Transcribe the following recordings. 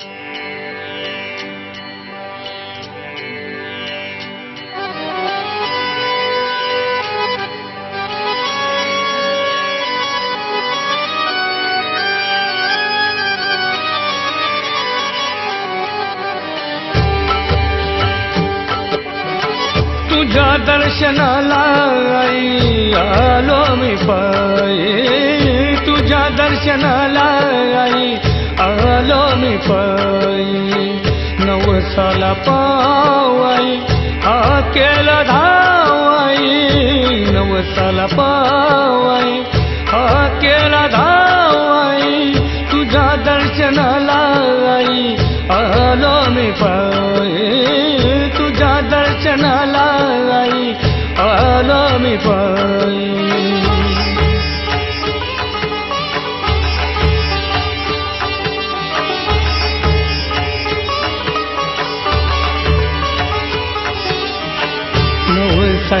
तुझ्या दर्शनाला आई आलो मी पायी. तुझ्या दर्शनाला आई आलो मी पायी नवसाला पावाई हा केला धावाई नवसाला पावाई हा केला धावाई तुझ्या दर्शनाला आई आलो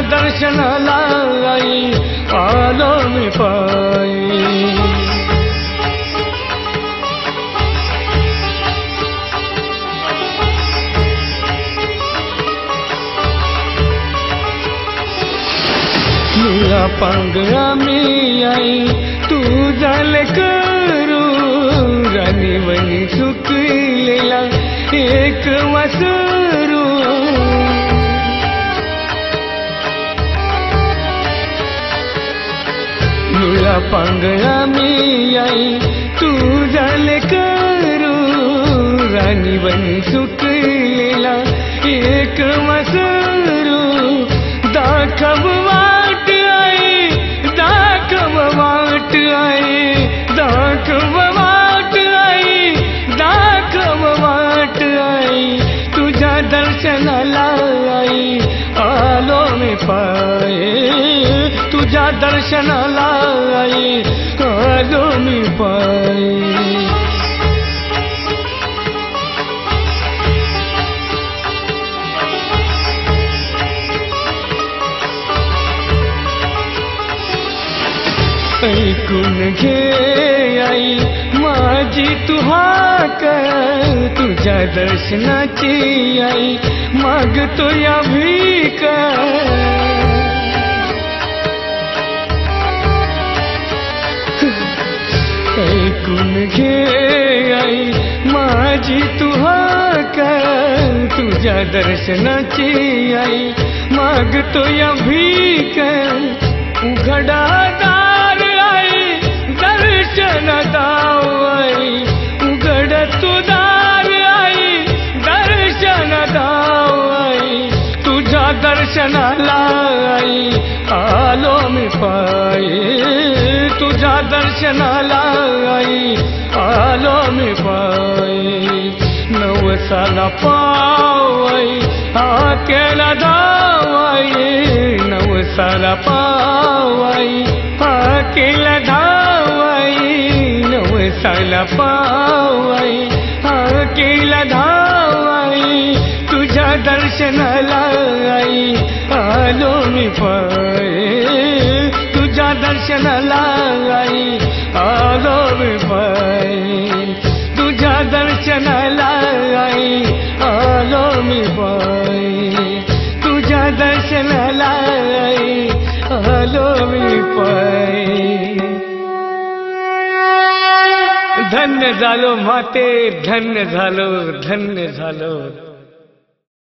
दर्शनाला आई आलो मी पायी. निळा पांगळा मी आई तू झाल करू. राणी वनी चुकलेला एक वासरू. निळा पांगळा मी आई तू झाल करू राणी वनी चुकलेला एक वासरू दाखव वाट आई, दाखव वाट आई, दाखव वाट आई, दाखव वाट आई। तुझ्या दर्शनाला आई आलो मी पाये तुझ्या दर्शनाला आई आलो मी पाये ऐकून घे आई माझी तुहाक तुझ्या दर्शनाची आई मागतो या भीक। ऐकून घे आई माझी तुहाक तुझ्या दर्शनाची आई। मागतो या भीक उघडा दार आई। दर्शन दाव आई। उघड तू दार आई। दर्शन दाव आई। तुझ्या दर्शनाला आई। आलो मी पायी दर्शनाला आई आलो मी पायी नवसाला पावाई हा केला धावाई नवसाला पावाई हा केला धावाई नवसाला पावाई हा केला धावाई तुझ्या दर्शनाला आई आलो मी पायी तुझ्या दर्शनाला आई आलो मी पायी तुझ्या दर्शनाला आई आलो मी पायी तुझ्या दर्शनाला आई आलो मी पायी धन्य झालो माते, धन्य धन्य झालो।